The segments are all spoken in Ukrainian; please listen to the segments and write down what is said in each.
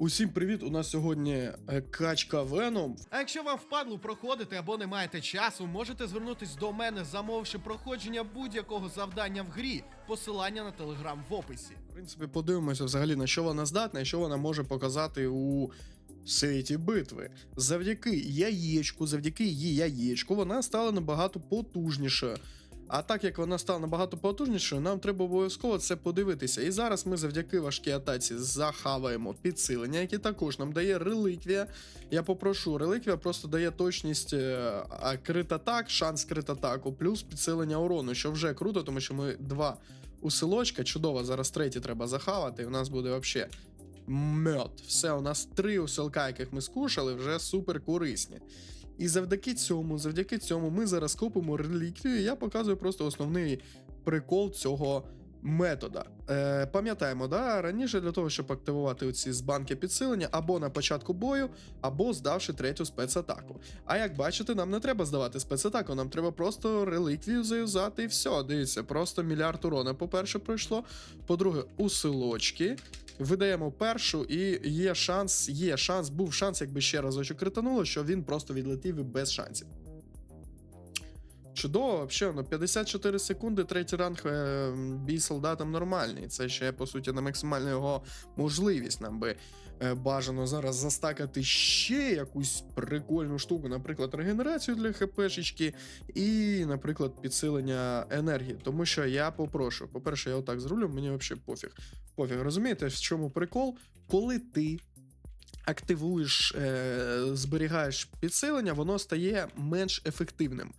Усім привіт! У нас сьогодні е, качка Веном. А якщо вам впадло проходити або не маєте часу, можете звернутись до мене, замовивши проходження будь-якого завдання в грі. Посилання на телеграм в описі. В принципі, подивимося взагалі на що вона здатна і що вона може показати у світі битви. Завдяки яєчку, завдяки її яєчку, вона стала набагато потужнішою. А так як вона стала набагато потужнішою, нам треба обов'язково це подивитися. І зараз ми завдяки важкій атаці захаваємо підсилення, яке також нам дає реліквія. Я попрошу, реліквія просто дає точність е, крит атак, шанс крит атаку, плюс підсилення урону, що вже круто, тому що ми два усилочка, чудово, зараз третій треба захавати, і у нас буде взагалі мед. Все, у нас три усилка, яких ми скушали, вже супер корисні. І завдяки цьому, завдяки цьому, ми зараз купимо реліквію. Я показую просто основний прикол цього метода. Е, пам'ятаємо, да, раніше для того, щоб активувати оці з банки підсилення, або на початку бою, або здавши третю спецатаку. А як бачите, нам не треба здавати спецатаку, нам треба просто реліквію заюзати і все. Дивіться, просто мільярд урона, по-перше, пройшло. По-друге, усилочки. Видаємо першу, і є шанс, є шанс, був шанс, якби ще разочок критануло, що він просто відлетів і без шансів. Чудово, взагалі, ну 54 секунди, третій ранг е, бій солдатам нормальний. Це ще, по суті, на максимальну його можливість. Нам би е, бажано зараз застакати ще якусь прикольну штуку, наприклад, регенерацію для ХПшечки і, наприклад, підсилення енергії. Тому що я попрошу, по-перше, я отак зрулю, мені взагалі пофіг. Пофіг, розумієте, в чому прикол? Коли ти активуєш, е, зберігаєш підсилення, воно стає менш ефективним.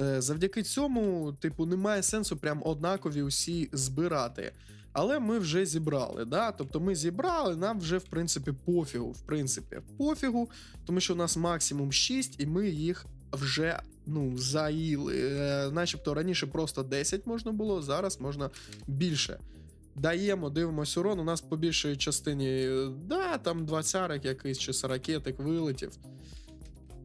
Е, завдяки цьому, типу, немає сенсу прям однакові усі збирати. Але ми вже зібрали, да? Тобто ми зібрали, нам вже в принципі пофігу. В принципі, пофігу, тому що у нас максимум 6, і ми їх вже ну, заїли. Е, начебто раніше просто 10 можна було, зараз можна більше. Даємо, дивимось урон. У нас по більшій частині, е, да, там 20 якийсь чи 40 вилетів.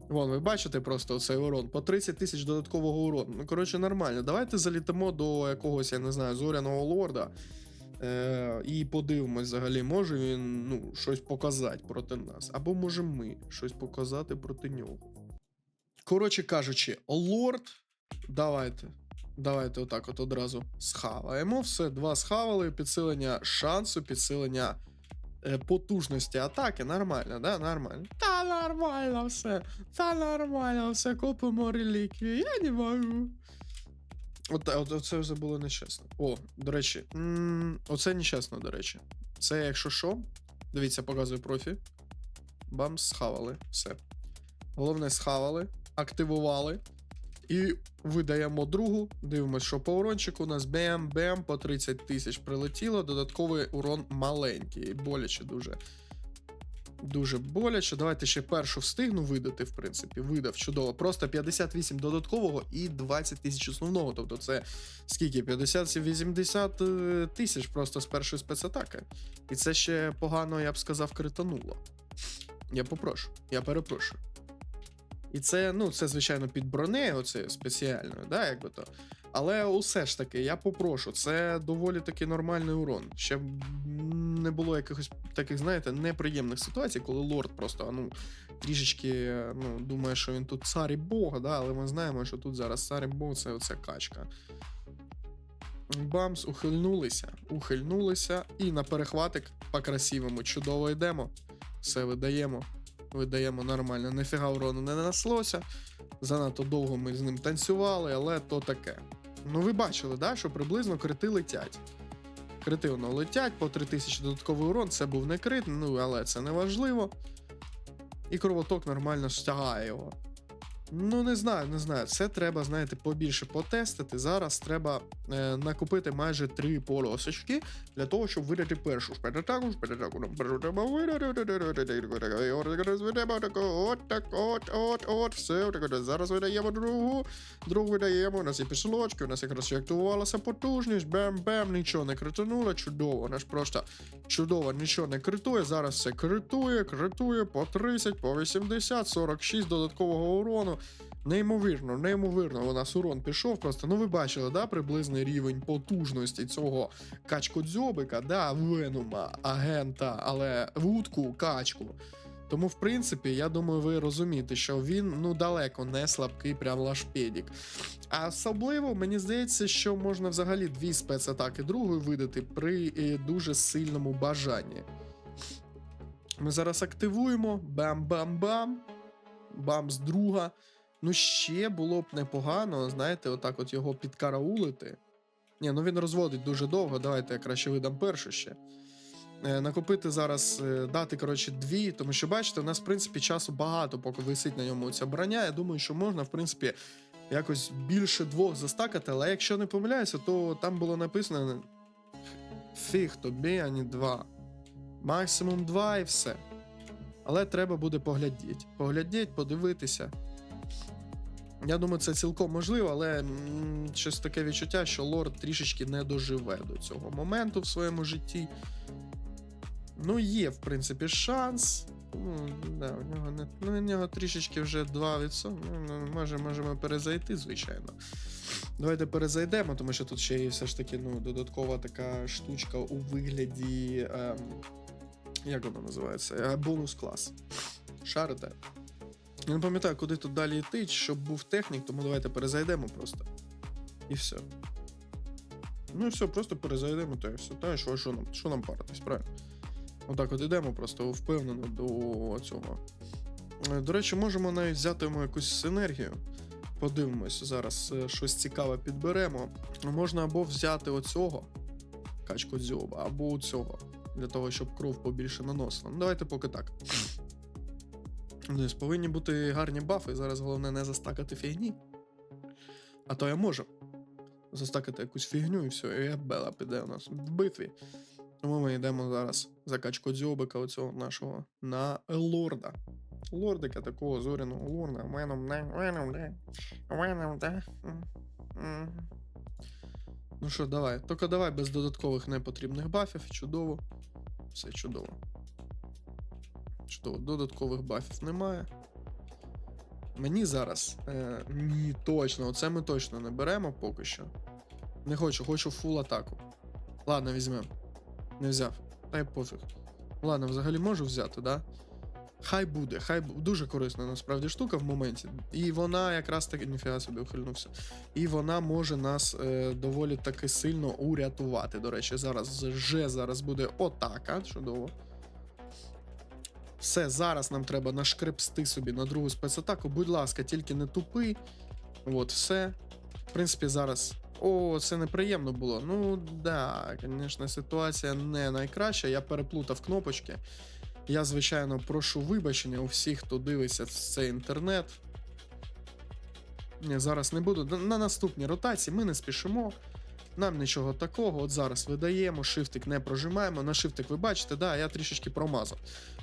Вон, ви бачите просто цей урон. По 30 тисяч додаткового урону. Ну, коротше, нормально. Давайте залітимо до якогось, я не знаю, зоряного лорда. Е, і подивимось взагалі, може він ну, щось показати проти нас. Або може ми щось показати проти нього. Коротше кажучи, лорд. Давайте. Давайте отак от одразу схаваємо. Все, два схавали, підсилення шансу, підсилення е, потужності атаки. Нормально, да? Нормально. Та нормально все. Та нормально, все, купимо реліквію. Я не можу. От, от, оце вже було нечесно. О, до речі, м, оце нечесно, до речі. Це, якщо що, дивіться, показую профі. Бам, схавали. Все. Головне, схавали, активували. І видаємо другу. Дивимося, що по урончику у нас бем-бем по 30 тисяч прилетіло. Додатковий урон маленький. Боляче дуже. Дуже боляче. Давайте ще першу встигну видати, в принципі. Видав чудово. Просто 58 додаткового і 20 тисяч основного. Тобто це скільки? 50-80 е, тисяч просто з першої спецатаки. І це ще погано, я б сказав, критануло. Я попрошу, я перепрошую. І це, ну, це, звичайно, під бронею, оце спеціальною, да, якби то. Але усе ж таки, я попрошу, це доволі таки нормальний урон. Ще не було якихось таких, знаєте, неприємних ситуацій, коли лорд просто ну, трішечки ну, думає, що він тут цар і Бог, да, але ми знаємо, що тут зараз цар і Бог це оця качка. Бамс, ухильнулися, ухильнулися, і на перехватик по-красивому чудово йдемо. Все видаємо. Видаємо нормально. Нефіга урону не наслося. Занадто довго ми з ним танцювали, але то таке. Ну, ви бачили, да, що приблизно крити летять. Крити воно летять по 3000 додатковий урон. Це був не крит, ну але це не важливо. І кровоток нормально стягає його. Ну, не знаю, не знаю. Це треба, знаєте, побільше потестити. Зараз треба е, накупити майже три полосочки для того, щоб видати першу шпедатаку, шпедатаку. От так, от, от, от, все. Зараз видаємо другу, другу видаємо. У нас є пісолочки, у нас якраз активувалася потужність, бем-бем, нічого не критануло, чудово. Наш просто чудово, нічого не критує. Зараз все критує, критує по 30, по 80, 46 додаткового урону. Неймовірно, неймовірно, у нас урон пішов. Просто ну ви бачили, да, приблизний рівень потужності цього качкодзьобика, да, Венума, агента, але вудку, качку. Тому, в принципі, я думаю, ви розумієте, що він ну далеко не слабкий, прям лашпедік. А особливо мені здається, що можна взагалі дві спецатаки другої видати при е, дуже сильному бажанні. Ми зараз активуємо. Бам-бам-бам. Бам з друга. Ну, ще було б непогано, знаєте, отак от його підкараулити. Ні, ну він розводить дуже довго. Давайте я краще видам першу ще. Е, накопити зараз, е, дати, коротше, дві, тому що бачите, у нас, в принципі, часу багато, поки висить на ньому ця броня. Я думаю, що можна, в принципі, якось більше двох застакати, але якщо не помиляюся, то там було написано фіг тобі, ані два. Максимум два і все. Але треба буде поглядіть. Поглядіть, подивитися. Я думаю, це цілком можливо, але щось таке відчуття, що лорд трішечки не доживе до цього моменту в своєму житті. Ну, є, в принципі, шанс. Ну, да, у нього не, ну, у нього трішечки вже 2%. Ну, ну, може, можемо перезайти, звичайно. Давайте перезайдемо, тому що тут ще є все ж таки ну, додаткова така штучка у вигляді. Ем, як воно називається? Е, Бонус клас. Шарите. Я не пам'ятаю, куди тут далі йти, щоб був технік, тому давайте перезайдемо просто. І все. Ну і все, просто перезайдемо, та і все. Та що, що нам, що нам паритись, правильно? Отак от ідемо просто впевнено до цього. Е, До речі, можемо навіть взяти йому якусь синергію. Подивимось, зараз е, щось цікаве підберемо. Можна або взяти оцього качку дзьоба, або цього, для того, щоб кров побільше наносила. Ну, давайте поки так. Десь повинні бути гарні бафи. Зараз головне не застакати фігні. А то я можу. Застакати якусь фігню і все, і Ебела піде у нас в битві. Тому ми йдемо зараз за качку дзьобика оцього нашого на лорда. Лордика такого зоряного лорда. Веном, да, веном, да. Веном, да. Ну що, давай. Тільки давай без додаткових непотрібних бафів. Чудово. Все чудово. Чудово, додаткових бафів немає. Мені зараз. Е, ні, точно, оце ми точно не беремо поки що. Не хочу, хочу фул атаку. Ладно, візьмемо. Не взяв. Та й пофіг. Ладно, взагалі можу взяти, да? Хай буде, хай дуже корисна насправді штука в моменті. І вона якраз таки. Ніфіга собі ухильнувся. І вона може нас е, доволі таки сильно урятувати. До речі, зараз вже зараз буде атака. Чудово. Все, зараз нам треба нашкрепсти собі на другу спецатаку. Будь ласка, тільки не тупи. От, все. В принципі, зараз. О, це неприємно було. Ну, да, звісно, ситуація не найкраща. Я переплутав кнопочки. Я, звичайно, прошу вибачення у всіх, хто дивиться цей інтернет. Ні, зараз не буду. На- На наступній ротації ми не спішимо. Нам нічого такого. От зараз видаємо, шифтик не прожимаємо. На шифтик ви бачите, да, я трішечки промазав.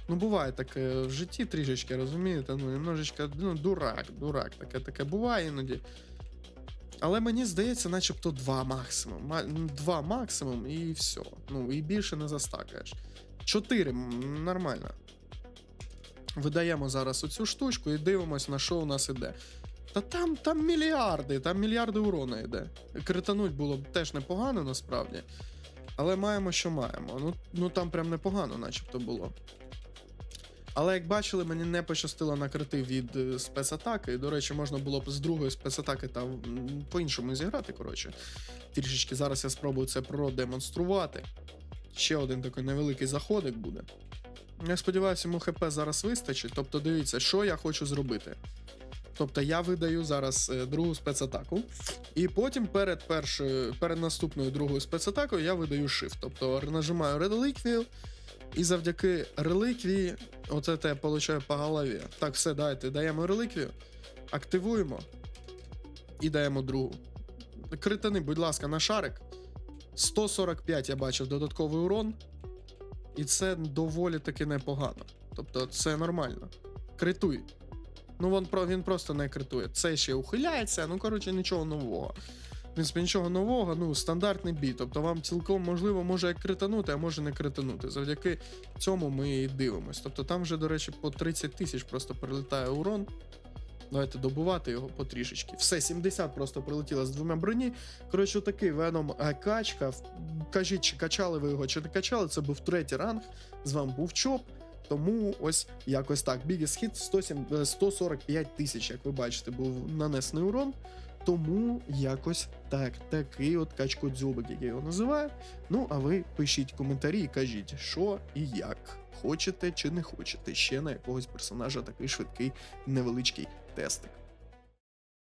Ну, буває таке в житті трішечки, розумієте? Ну, немножечко, ну, дурак, дурак, таке таке буває іноді. Але мені здається, начебто два максимум. Два максимум і все. Ну, і більше не застакаєш. Чотири м, нормально. Видаємо зараз оцю штучку і дивимось, на що у нас іде. Та там, там мільярди, там мільярди урона йде. Критануть було б теж непогано насправді. Але маємо, що маємо. Ну, ну там прям непогано, начебто було. Але як бачили, мені не пощастило накрити від е, спецатаки. До речі, можна було б з другої спецатаки там по-іншому зіграти. Коротше, трішечки зараз я спробую це продемонструвати. Ще один такий невеликий заходик буде. Я сподіваюся, йому ХП зараз вистачить. Тобто, дивіться, що я хочу зробити. Тобто я видаю зараз е, другу спецатаку, і потім перед першою, перед наступною другою спецатакою я видаю shift. Тобто нажимаю реліквію, і завдяки реліквії, оце те я получаю по голові. Так, все, дайте, даємо реліквію, активуємо і даємо другу. Критани, будь ласка, на шарик. 145 я бачив додатковий урон, і це доволі таки непогано. Тобто це нормально. Критуй. Ну, він, він просто не критує. Це ще ухиляється, ну коротше, нічого нового. В принципі, нічого нового, ну, стандартний бій. Тобто вам цілком можливо може як кританути, а може не кританути. Завдяки цьому ми і дивимось. Тобто там вже, до речі, по 30 тисяч просто прилітає урон. Давайте добувати його потрішечки. Все, 70 просто прилетіло з двома броні. Коротше, такий веном качка. Кажіть, чи качали ви його, чи не качали. Це був третій ранг. З вами був Чоп. Тому ось якось так. 107, е, 145 тисяч, як ви бачите, був нанесений урон. Тому якось так, такий от качкодзьобик, як я його називаю. Ну, а ви пишіть коментарі і кажіть, що і як. Хочете чи не хочете ще на якогось персонажа такий швидкий невеличкий тестик.